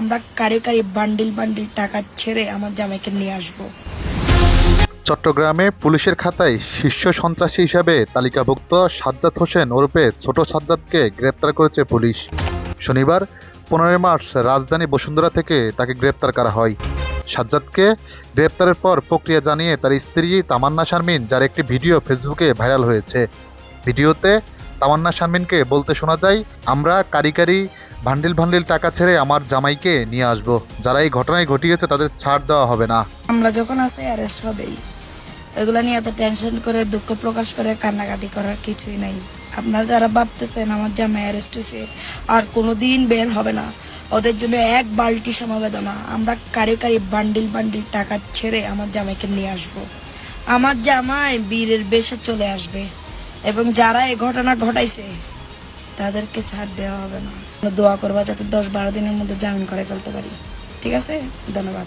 আমরা কারি কারি bundle bundle টাকা ছেড়ে আমার জামাইকে নিয়ে আসব। চট্টগ্রামে পুলিশের খাতায় শীর্ষ সন্ত্রাসী হিসাবে তালিকাভুক্ত সাজ্জাদ হোসেন ওরফে ছোট সাজ্জাদকে গ্রেপ্তার করেছে পুলিশ। শনিবার, পনেরোই মার্চ, রাজধানী বসুন্ধরা থেকে তাকে গ্রেপ্তার করা হয়। সাজ্জাদকে গ্রেপ্তারের পর প্রক্রিয়া জানিয়ে তার স্ত্রী তামান্না শারমিন, যার একটি ভিডিও ফেসবুকে ভাইরাল হয়েছে। ভিডিওতে তামান্না শারমিনকে বলতে শোনা যায়, আমরা কারিকারি ভান্ডিল ভান্ডিল টাকা ছেড়ে আমার জামাইকে নিয়ে আসব। যারা এই ঘটনায় ঘটিয়েছে তাদের ছাড় দেওয়া হবে না। আমরা যখন আছে অ্যারেস্ট হবেই। এগুলা নিয়ে এত টেনশন করে, দুঃখ প্রকাশ করে, কান্নাকাটি করার কিছুই নাই। আপনারা যারা ভাবতেছেন, আমার জামাই অ্যারেস্ট হয়েছে, আর কোনোদিন বের হবে না। ওদের জন্য এক বালতি সমবেদনা। আমরা কারি কারি বান্ডিল বান্ডিল টাকা ছেড়ে আমার জামাইকে নিয়ে আসব। আমার জামাই বীরের বেশে চলে আসবে। এবং যারা এই ঘটনা ঘটাইছে, তাদেরকে ছাড় দেওয়া হবে না। দোয়া করবা যাতে দশ বারো দিনের মধ্যে জামিন করে ফেলতে পারি। ঠিক আছে? ধন্যবাদ।